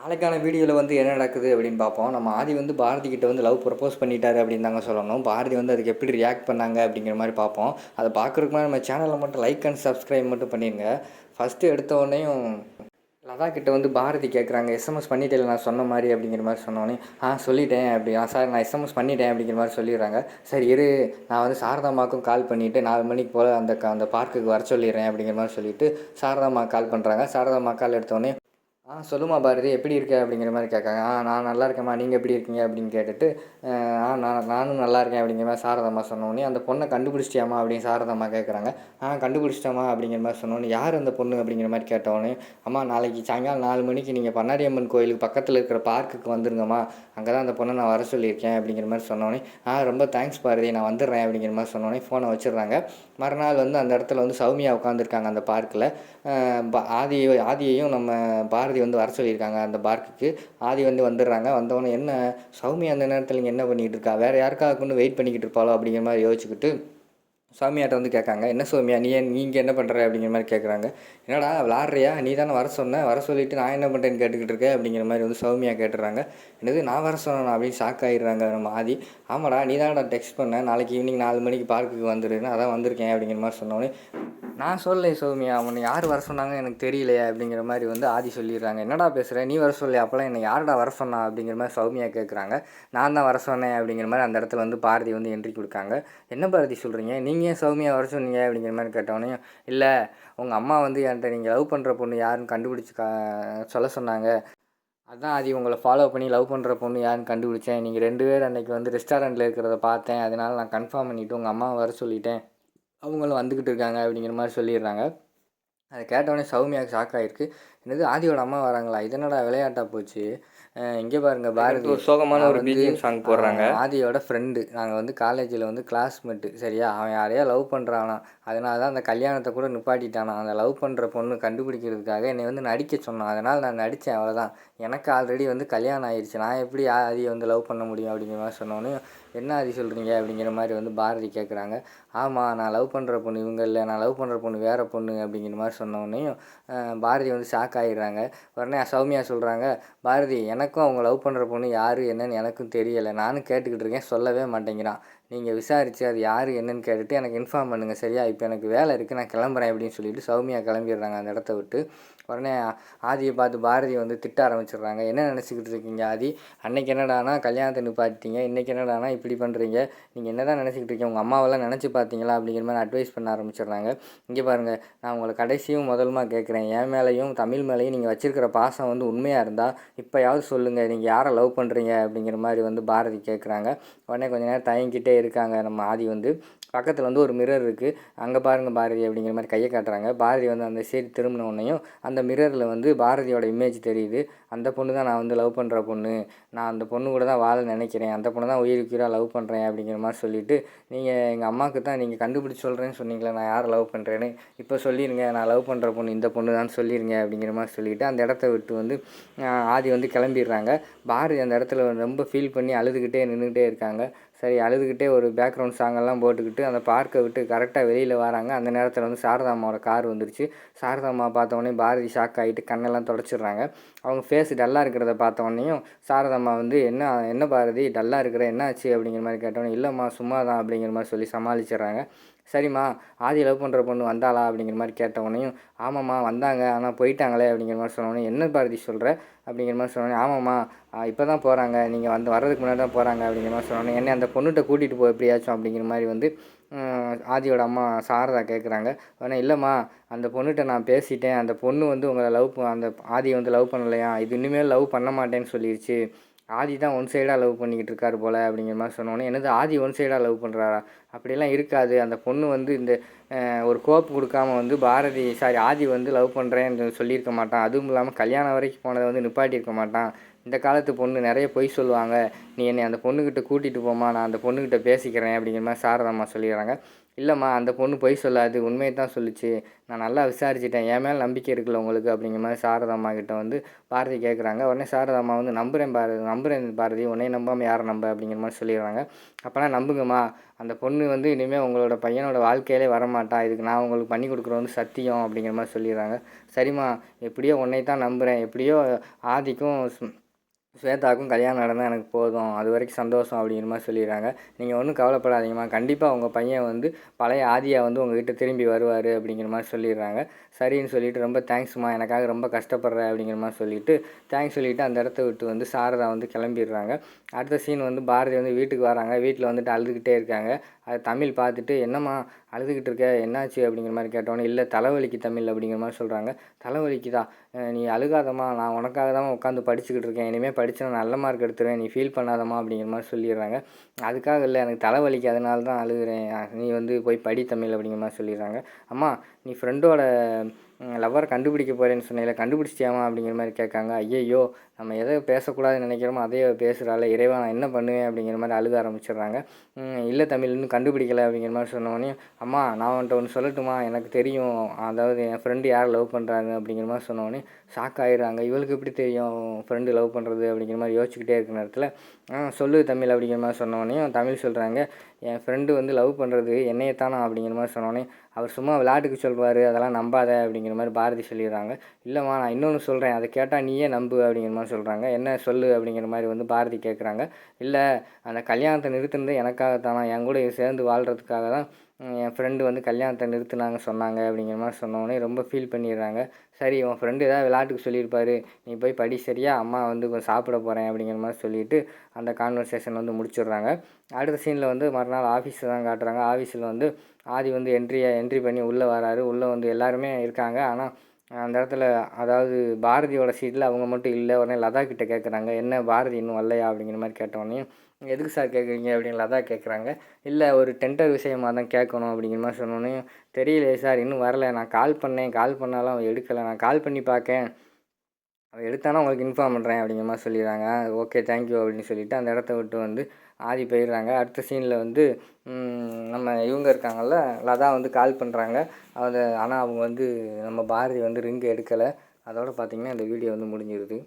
நாளைக்கான வீடியோவில் வந்து என்ன நடக்குது அப்படின்னு பார்ப்போம். நம்ம ஆதி வந்து பாரதி கிட்ட வந்து லவ் ப்ரப்போஸ் பண்ணிட்டாரு அப்படின்னு தாங்க சொல்லணும். பாரதி வந்து அதுக்கு எப்படி ரியாக்ட் பண்ணாங்க அப்படிங்கிற மாதிரி பார்ப்போம். அதை பார்க்குறதுக்கு நம்ம சேனலில் மட்டும் லைக் அண்ட் சப்ஸ்கிரைப் மட்டும் பண்ணிடுங்க ஃபஸ்ட்டு எடுத்த உடனேயும் லதா கிட்ட வந்து பாரதி கேட்குறாங்க எஸ்எம்எஸ் பண்ணிட்டேன் நான் சொன்ன மாதிரி அப்படிங்கிற மாதிரி சொன்னோன்னே ஆ சொல்லிட்டேன். அப்படி ஆ சார் நான் எஸ்எம்எஸ் பண்ணிட்டேன் அப்படிங்கிற மாதிரி சொல்லிடுறாங்க. சரி இரு. நான் வந்து சாரதாமாக்கும் கால் பண்ணிவிட்டு நாலு மணிக்கு போல் அந்த அந்த பார்க்குக்கு வர சொல்லிடுறேன் அப்படிங்கிற மாதிரி சொல்லிவிட்டு சாரதாமா கால் பண்ணுறாங்க சாரதாமா கால் எடுத்தோடனே ஆ சொல்லுமா பாரதி எப்படி இருக்க அப்படிங்கிற மாதிரி கேட்காங்க. ஆ நான் நல்லா இருக்கேம்மா நீங்கள் எப்படி இருக்கீங்க அப்படின்னு கேட்டுட்டு ஆ நான் நானும் நல்லா இருக்கேன் அப்படிங்கிற மாதிரி சாரதாம்மா சொன்னோன்னே அந்த பொண்ணை கண்டுபிடிச்சிட்டியாமா அப்படின்னு சாரதாம்மா கேட்குறாங்க. ஆ கண்டுபிடிச்சிட்டாமா அப்படிங்கிற மாதிரி சொன்னோன்னே யார் அந்த பொண்ணு அப்படிங்கிற மாதிரி கேட்டோன்னே அம்மா நாளைக்கு சாயங்காலம் நாலு மணிக்கு நீங்கள் பண்ணாரியம்மன் கோயிலுக்கு பக்கத்தில் இருக்கிற பார்க்குக்கு வந்துருங்கம்மா. அங்கே தான் அந்த பொண்ணை நான் வர சொல்லியிருக்கேன் அப்படிங்கிற மாதிரி சொன்னோன்னே ஆ ரொம்ப தேங்க்ஸ் பாரதி நான் வந்துடுறேன் அப்படிங்கிற மாதிரி சொன்னோன்னே ஃபோனை வச்சிடுறாங்க. மறுநாள் வந்து அந்த இடத்துல வந்து சௌமியா உட்காந்துருக்காங்க அந்த பார்க்கில். ஆதி ஆதியையும் நம்ம பாரதி வந்து வர சொல்லியிருக்காங்க அந்த பார்க்குக்கு. ஆதி வந்து வந்துடுறாங்க. வந்தவொடனே என்ன சௌமியா அந்த நேரத்தில் இங்கே என்ன பண்ணிகிட்டு இருக்கா? வேறு யாருக்காக கொண்டு வெயிட் பண்ணிக்கிட்டு இருப்பாளோ அப்படிங்கிற மாதிரி யோசிச்சுக்கிட்டு சாமியாட்ட வந்து கேட்காங்க என்ன சோமியா நீ நீங்கள் என்ன பண்ணுற அப்படிங்கிற மாதிரி கேட்குறாங்க. என்னடா விளாட்றியா? நீ தானே வர சொன்ன. வர சொல்லிட்டு நான் என்ன பண்ணுறேன்னு கேட்டுக்கிட்டு இருக்கேன் அப்படிங்கிற மாதிரி வந்து சௌமியா கேட்டுறாங்க. என்னது நான் வர சொன்னேன்? அப்படின்னு ஷாக் ஆகிடுறாங்க நம்ம ஆதி. ஆமாடா நீ தானடா டெக்ஸ்ட் பண்ண. நாளைக்கு ஈவினிங் நாலு மணிக்கு பார்க்குக்கு வந்துடுன்னு அதான் வந்திருக்கேன். அப்படிங்கிற மாதிரி சொன்னோடனே நான் சொல்ல சௌமியா அவனை யார் வர சொன்னாங்க எனக்கு தெரியலையே அப்படிங்கிற மாதிரி வந்து ஆதி சொல்லிடுறாங்க. என்னடா பேசுகிற நீ வர சொல்லி அப்போலாம் என்னை யாருடா வர சொன்னா அப்படிங்கிற மாதிரி சௌமியா கேட்குறாங்க நான் தான் வர சொன்னேன் அப்படிங்கிற மாதிரி அந்த இடத்துல வந்து பாரதி வந்து என்ட்ரி கொடுக்காங்க. என்ன பாரதி சொல்கிறீங்க நீங்கள் ஏன் சௌமியா வர சொன்னீங்க அப்படிங்கிற மாதிரி கேட்டவொடனே இல்லை உங்கள் அம்மா வந்து என்கிட்ட நீங்கள் லவ் பண்ணுற பொண்ணு யாருன்னு கண்டுபிடிச்சி கா சொல்ல சொன்னாங்க. அதான் அது உங்களை ஃபாலோ பண்ணி லவ் பண்ணுற பொண்ணு யாருன்னு கண்டுபிடிச்சேன். நீங்கள் ரெண்டு பேர் அன்றைக்கி வந்து ரெஸ்டாரண்ட்டில் இருக்கிறத பார்த்தேன். அதனால நான் கன்ஃபார்ம் பண்ணிவிட்டு உங்கள் அம்மாவை வர சொல்லிட்டேன். அவங்களும் வந்துக்கிட்டு இருக்காங்க அப்படிங்கிற மாதிரி சொல்லிடுறாங்க. அதை கேட்டவொடனே சௌமியாவுக்கு ஷாக் ஆகிருக்கு என்னது ஆதியோட அம்மா வராங்களா? இதனடா விளையாட்டா போச்சு? இங்கே பாருங்க பாரதி. ஒரு சோகமான ஒரு பிஜிஎம் சாங் போடுறாங்க. ஆதியோட ஃப்ரெண்டு நாங்கள் வந்து காலேஜில் வந்து கிளாஸ்மேட்டு சரியா? அவன் யாரையா லவ் பண்ணுறானா அதனால தான் அந்த கல்யாணத்தை கூட நிப்பாட்டிட்டானா. அந்த லவ் பண்ணுற பொண்ணு கண்டுபிடிக்கிறதுக்காக என்னை வந்து நடிக்க சொன்னான். அதனால் நான் நடித்தேன் அவ்வளோதான் எனக்கு ஆல்ரெடி வந்து கல்யாணம் ஆயிடுச்சு நான் எப்படி ஆதியை வந்து லவ் பண்ண முடியும் அப்படிங்கிற மாதிரி சொன்னோன்னே என்ன ஆதி சொல்கிறீங்க அப்படிங்கிற மாதிரி வந்து பாரதி கேட்குறாங்க ஆமாம் நான் லவ் பண்ணுற பொண்ணு இவங்க இல்லை நான் லவ் பண்ணுற பொண்ணு வேறு பொண்ணு அப்படிங்கிற மாதிரி சொன்னோடனையும் பாரதி வந்து ஷாக் ஆகிடுறாங்க உடனே சௌமியா சொல்கிறாங்க பாரதி எனக்கும் அவங்க லவ் பண்ணுற பொண்ணு யார் என்னன்னு எனக்கும் தெரியலை. நானும் கேட்டுக்கிட்டு இருக்கேன் சொல்லவே மாட்டேங்கிறான். நீங்கள் விசாரித்து அது யார் என்னன்னு கேட்டுட்டு எனக்கு இன்ஃபார்ம் பண்ணுங்கள் சரியா? இப்போ எனக்கு வேலை இருக்குது நான் கிளம்புறேன் அப்படின்னு சொல்லிட்டு சௌமியா கிளம்பிடுறாங்க அந்த இடத்த விட்டு. உடனே ஆதியை பார்த்து பாரதி வந்து திட்ட ஆரம்பிச்சிடுறாங்க. என்ன நினச்சிக்கிட்டு இருக்கீங்க ஆதி? அன்னைக்கு என்னடானா கல்யாணத்தை நிப்பாட்டிட்டீங்க? இன்றைக்கி என்னடானா இப்படி பண்ணுறீங்க நீங்கள் என்ன தான் நினச்சிக்கிட்டு இருக்கீங்க? உங்கள் அம்மாவெல்லாம் நினச்சி பார்த்தீங்களா? அப்படிங்கிற மாதிரி அட்வைஸ் பண்ண ஆரம்பிச்சிடுறாங்க. இங்கே பாருங்கள் நான் உங்களை கடைசியும் முதலுமா கேட்குறேன். என் மேலேயும் தமிழ் மேலேயும் நீங்கள் வச்சுருக்கிற பாசம் வந்து உண்மையாக இருந்தால் இப்போயாவது சொல்லுங்கள் நீங்கள் யாரை லவ் பண்ணுறீங்க அப்படிங்கிற மாதிரி வந்து பாரதி கேட்குறாங்க. உடனே கொஞ்ச நேரம் தயங்கிட்டே இருக்காங்க. நம்ம ஆதி வந்து பக்கத்தில் வந்து ஒரு மிரர் இருக்குது அங்கே பாருங்கள் பாரதி அப்படிங்கிற மாதிரி கையை காட்டுறாங்க. பாரதி வந்து அந்த சைடு திரும்பின உடனேயும் அந்த மிரரில் வந்து பாரதியோட இமேஜ் தெரியுது. அந்த பொண்ணு தான் நான் வந்து லவ் பண்ணுற பொண்ணு. நான் அந்த பொண்ணு கூட தான் வாழ நினைக்கிறேன். அந்த பொண்ணு தான் உயிருக்குயிராக லவ் பண்ணுறேன் அப்படிங்கிற மாதிரி சொல்லிவிட்டு நீங்கள் எங்கள் அம்மாவுக்கு தான் நீங்கள் கண்டுபிடிச்சி சொல்கிறேன்னு சொன்னீங்களே நான் யார் லவ் பண்ணுறேன்னு இப்போ சொல்லிடுங்க நான் லவ் பண்ணுற பொண்ணு இந்த பொண்ணு தான் சொல்லிடுங்க அப்படிங்கிற மாதிரி சொல்லிவிட்டு அந்த இடத்த விட்டு வந்து ஆதி வந்து கிளம்பிடுறாங்க. பாரதி அந்த இடத்துல ரொம்ப ஃபீல் பண்ணி அழுதுகிட்டே நின்றுக்கிட்டே இருக்காங்க. சரி அழுதுகிட்டே ஒரு பேக்ரவுண்ட் சாங்கெல்லாம் போட்டுக்கிட்டு அந்த பார்க்கை விட்டு கரெக்டாக வெளியில் வராங்க. அந்த நேரத்தில் வந்து சாரதாம்மாவோட கார் வந்துருச்சு. சாரதாம்மா பார்த்த உடனே பாரதி ஷாக் ஆகிட்டு கண்ணெல்லாம் தொடச்சிடுறாங்க. அவங்க ஃபேஸ் டல்லாக இருக்கிறத பார்த்த சாரதாம்மா வந்து என்ன என்ன பாரதி டல்லாக இருக்கிற என்ன ஆச்சு? அப்படிங்கிற மாதிரி கேட்டோன்னே இல்லைம்மா சும்மா தான் அப்படிங்கிற மாதிரி சொல்லி சமாளிச்சிடுறாங்க. சரிம்மா ஆதி லவ் பண்ணுற பொண்ணு வந்தாளா? அப்படிங்கிற மாதிரி கேட்ட உடனேயும் ஆமாம்மா வந்தாங்க. ஆனால் போயிட்டாங்களே அப்படிங்கிற மாதிரி சொன்னோடனே என்ன பாரதி சொல்கிற அப்படிங்கிற மாதிரி சொன்னோன்னே ஆமாம்மா இப்போ தான் போகிறாங்க நீங்கள் வந்து வர்றதுக்கு முன்னாடி தான் போகிறாங்க அப்படிங்கிற மாதிரி சொன்னோன்னே என்ன அந்த பொண்ணுகிட்ட கூட்டிகிட்டு போ எப்படியாச்சும் அப்படிங்கிற மாதிரி வந்து ஆதியோட அம்மா சாரதா கேட்குறாங்க உடனே இல்லைம்மா அந்த பொண்ணுகிட்ட நான் பேசிட்டேன் அந்த பொண்ணு வந்து உங்களை லவ் அந்த ஆதியை வந்து லவ் பண்ணலையா இது இனிமேல் லவ் பண்ண மாட்டேன்னு சொல்லிடுச்சு ஆதி தான் ஒன் சைடாக லவ் பண்ணிக்கிட்டு இருக்காரு போல் அப்படிங்கிற மாதிரி சொன்னோன்னே என்னது ஆதி ஒன் சைடாக லவ் பண்ணுறாரா அப்படிலாம் இருக்காது. அந்த பொண்ணு வந்து இந்த ஒரு கோப்பு கொடுக்காம வந்து பாரதி சாரி ஆதி வந்து லவ் பண்ணுறேன்னு சொல்லியிருக்க மாட்டான். அதுவும் இல்லாமல் கல்யாணம் வரைக்கும் போனதை வந்து நிப்பாட்டியிருக்க மாட்டான். இந்த காலத்து பொண்ணு நிறைய பொய் சொல்லுவாங்க. நீ என்னை அந்த பொண்ணுக்கிட்ட கூட்டிகிட்டு போமா நான் அந்த பொண்ணுக்கிட்ட பேசிக்கிறேன் அப்படிங்கிற மாதிரி சாரதாம்மா சொல்லிடுறாங்க. இல்லைம்மா அந்த பொண்ணு பொய் சொல்லாது உண்மையை தான் சொல்லிச்சு. நான் நல்லா விசாரிச்சிட்டேன் என் மேலே நம்பிக்கை இருக்குல்ல உங்களுக்கு அப்படிங்கிற மாதிரி சாரதாம்மா கிட்ட வந்து பாரதி கேட்குறாங்க உடனே சாரதாம்மா வந்து நம்புகிறேன் பாரதி நம்புகிறேன் பாரதி உன்னை நம்பாமல் யாரை நம்ப அப்படிங்கிற மாதிரி சொல்லிடுறாங்க. அப்போனா நம்புங்கம்மா அந்த பொண்ணு வந்து இனிமேல் உங்களோட பையனோட வாழ்க்கையிலே வரமாட்டா. இதுக்கு நான் உங்களுக்கு பண்ணி கொடுக்குறது வந்து சத்தியம் அப்படிங்கிற மாதிரி சொல்லிடுறாங்க. சரிம்மா எப்படியோ உன்னை தான் நம்புகிறேன் எப்படியோ ஆதிக்கும் ஸ்வேதாவுக்கும் கல்யாணம் நடந்தால் எனக்கு போதும். அது வரைக்கும் சந்தோஷம் அப்படிங்கிற மாதிரி சொல்லிடுறாங்க. நீங்கள் ஒன்றும் கவலைப்படாதீங்கம்மா. கண்டிப்பாக உங்கள் பையன் வந்து பழைய ஆதியாக வந்து உங்ககிட்ட திரும்பி வருவார் அப்படிங்கிற மாதிரி சொல்லிடுறாங்க. சரின்னு சொல்லிட்டு ரொம்ப தேங்க்ஸ்மா எனக்காக ரொம்ப கஷ்டப்படுற அப்படிங்கிற மாதிரி சொல்லிவிட்டு தேங்க்ஸ் சொல்லிவிட்டு அந்த இடத்த விட்டு வந்து சாரதா வந்து கிளம்பிடுறாங்க. அடுத்த சீன் வந்து பாரதி வந்து வீட்டுக்கு வராங்க. வீட்டில் வந்துட்டு அழுதுகிட்டே இருக்காங்க. அது தமிழ் பார்த்துட்டு என்னம்மா அழுதுகிட்டு இருக்க என்னாச்சு? அப்படிங்கிற மாதிரி கேட்டோன்னே இல்லை தலைவலிக்கு தமிழ் அப்படிங்கிற மாதிரி சொல்கிறாங்க தலைவலிக்குதா நீ அழுகாதம்மா. நான் உனக்காக தான் உட்காந்து படிச்சுக்கிட்டு இருக்கேன். இனிமேல் படிச்சு நான் நல்ல மார்க் எடுத்துருவேன். நீ ஃபீல் பண்ணாதம்மா அப்படிங்கிற மாதிரி சொல்லிடுறாங்க. அதுக்காக இல்லை. எனக்கு தலைவலிக்கு அதனால தான் அழுகுறேன். நீ வந்து போய் படி தமிழ் அப்படிங்கிற மாதிரி சொல்லிடுறாங்க. அம்மா நீ ஃப்ரெண்டோட லவ்வரை கண்டுபிடிக்க போகிறேன்னு சொன்னீங்களே கண்டுபிடிச்சிட்டியாமா அப்படிங்கிற மாதிரி கேட்காங்க. ஐயையோ நம்ம எதை பேசக்கூடாதுன்னு நினைக்கிறோமோ அதே பேசுகிறாள் இறைவா நான் என்ன பண்ணுவேன் அப்படிங்கிற மாதிரி அழுக ஆரம்பிச்சிடுறாங்க. இல்லை தமிழ் இன்னும் கண்டுபிடிக்கலை அப்படிங்கிற மாதிரி சொன்னோடனே அம்மா நான் அவன்கிட்ட ஒன்று சொல்லட்டுமா? எனக்கு தெரியும். அதாவது என் ஃப்ரெண்டு யார் லவ் பண்ணுறாங்க அப்படிங்கிற மாதிரி சொன்னோடனே ஷாக் ஆகிடுறாங்க இவளுக்கு எப்படி தெரியும் ஃப்ரெண்டு லவ் பண்ணுறது அப்படிங்கிற மாதிரி யோசிச்சுக்கிட்டே இருக்கிற நேரத்தில் சொல்லு தமிழ் அப்படிங்கிற மாதிரி சொன்னோடனே தமிழ் சொல்கிறாங்க என் ஃப்ரெண்டு வந்து லவ் பண்ணுறது என்னையத்தானா அப்படிங்கிற மாதிரி சொன்னோன்னே அவர் சும்மா விளையாட்டுக்கு சொல்வார் அதெல்லாம் நம்பாத அப்படிங்கிற மாதிரி பாரதி சொல்லிடுறாங்க. இல்லைம்மா நான் இன்னொன்று சொல்கிறேன் அதை கேட்டால் நீயே நம்பு அப்படிங்கிற மாதிரி சொல்கிறாங்க என்ன சொல்லு அப்படிங்கிற மாதிரி வந்து பாரதி கேட்குறாங்க இல்லை அந்த கல்யாணத்தை நிறுத்தினது எனக்காகத்தானா? என் கூட சேர்ந்து வாழ்கிறதுக்காக தான் என் ஃப்ரெண்டு வந்து கல்யாணத்தை நிறுத்தினாங்க சொன்னாங்க அப்படிங்கிற மாதிரி சொன்னோடனே ரொம்ப ஃபீல் பண்ணிடுறாங்க. சரி உன் ஃப்ரெண்டு ஏதாவது விளையாட்டுக்கு சொல்லியிருப்பாரு. நீ போய் படி சரியா? அம்மா வந்து கொஞ்சம் சாப்பிட போகிறேன் அப்படிங்கிற மாதிரி சொல்லிட்டு அந்த கான்வர்சேஷன் வந்து முடிச்சிடுறாங்க. அடுத்த சீனில் வந்து மறுநாள் ஆஃபீஸில் தான் காட்டுறாங்க. ஆஃபீஸில் வந்து ஆதி வந்து என்ட்ரியை என்ட்ரி பண்ணி உள்ளே வராரு. உள்ளே வந்து எல்லாருமே இருக்காங்க. ஆனால் அந்த இடத்துல அதாவது பாரதியோட சீட்டில் அவங்க மட்டும் இல்லை. உடனே லதா கிட்டே கேட்குறாங்க என்ன பாரதி இன்னும் வரலையா? அப்படிங்கிற மாதிரி கேட்டோடனே எதுக்கு சார் கேட்குறீங்க அப்படின்னு லதா கேட்குறாங்க இல்லை ஒரு டெண்டர் விஷயமாக தான் கேட்கணும் அப்படிங்கிற மாதிரி சொன்னோன்னே தெரியலையே சார் இன்னும் வரல. நான் கால் பண்ணேன். கால் பண்ணாலும் அவன் எடுக்கலை. நான் கால் பண்ணி பார்க்கேன் அவன் எடுத்தானா உங்களுக்கு இன்ஃபார்ம் பண்ணுறேன் அப்படிங்கிற மாதிரி சொல்லிடுறாங்க. ஓகே தேங்க்யூ அப்படின்னு சொல்லிட்டு அந்த இடத்த விட்டு வந்து ஆதி போயிடுறாங்க. அடுத்த சீனில் வந்து நம்ம இவங்க இருக்காங்கல்ல லதா வந்து கால் பண்ணுறாங்க அதை ஆனால் அவங்க வந்து நம்ம பாரதி வந்து ரிங்கு எடுக்கலை. அதோட பார்த்திங்கன்னா இந்த வீடியோ வந்து முடிஞ்சிருது.